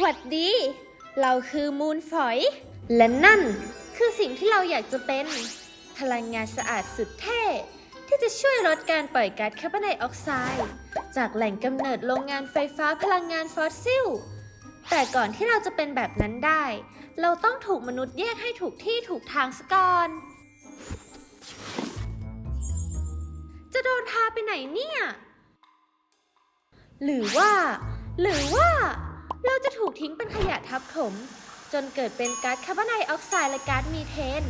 หวัดดี เราคือมูนฝอย และนั่นคือสิ่งที่เราอยากจะเป็น พลังงานสะอาดสุดเท่ ที่จะช่วยลดการปล่อยก๊าซคาร์บอนไดออกไซด์ จากแหล่งกำเนิดโรงงานไฟฟ้าพลังงานฟอสซิล แต่ก่อนที่เราจะเป็นแบบนั้นได้ เราต้องถูกมนุษย์แยกให้ถูกที่ถูกทางซะก่อน จะโดนพาไปไหนเนี่ย หรือว่า หรือว่า เราจะถูกทิ้งเป็นขยะทับถม จนเกิดเป็นก๊าซคาร์บอนไดออกไซด์และก๊าซมีเทน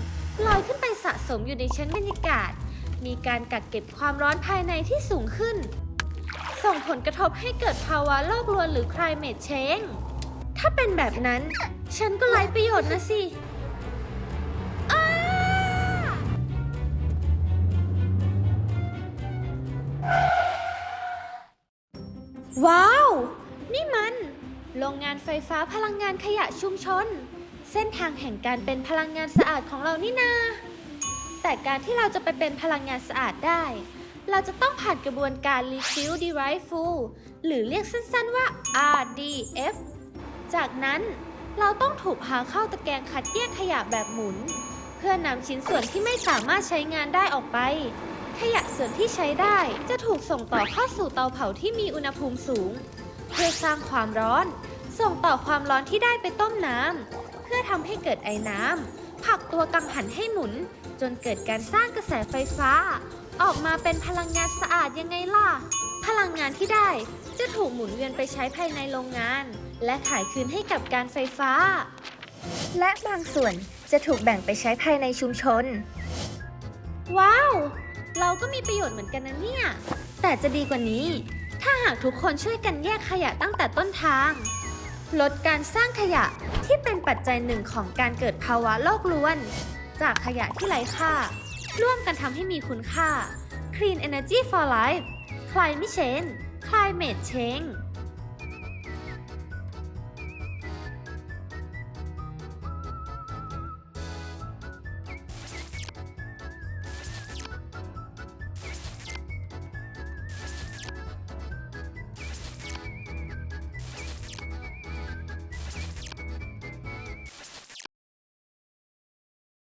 ลอยขึ้นไปสะสมอยู่ในชั้นบรรยากาศ มีการกักเก็บความร้อนภายในที่สูงขึ้น ส่งผลกระทบให้เกิดภาวะโลกรวนหรือ climate change ถ้าเป็นแบบนั้น ฉันก็ไร้ประโยชน์นะสิว้าว โรงงานไฟฟ้าพลังงานขยะชุมชน เส้นทางแห่งการเป็นพลังงานสะอาดของเรานี่นา แต่การที่เราจะไปเป็นพลังงานสะอาดได้ เราจะต้องผ่านกระบวนการ Refill Derive Full หรือเรียกสั้นๆว่า RDF จากนั้นเราต้องถูกพาเข้าตะแกรงคัดแยกขยะแบบหมุน เพื่อนำชิ้นส่วนที่ไม่สามารถใช้งานได้ออกไป ขยะส่วนที่ใช้ได้จะถูกส่งต่อเข้าสู่เตาเผาที่มีอุณหภูมิสูง เพื่อสร้างความร้อน ส่งต่อความร้อนที่ได้ไปต้มน้ำเพื่อทำให้เกิดไอ้น้ำผลักตัวกังหันให้หมุน จนเกิดการสร้างกระแสไฟฟ้า ออกมาเป็นพลังงานสะอาดยังไงล่ะ พลังงานที่ได้จะถูกหมุนเวียนไปใช้ภายในโรงงาน และขายคืนให้กับการไฟฟ้า และบางส่วนจะถูกแบ่งไปใช้ภายในชุมชน ว้าว เราก็มีประโยชน์เหมือนกันนะเนี่ย แต่จะดีกว่านี้ ถ้าหากทุกคนช่วยกันแยกขยะตั้งแต่ต้นทาง ลดการสร้างขยะที่เป็นปัจจัยหนึ่งของการเกิดภาวะโลกรวน จากขยะที่ไร้ค่า ร่วมกันทำให้มีคุณค่า Clean Energy for Life Climate Change Climate Change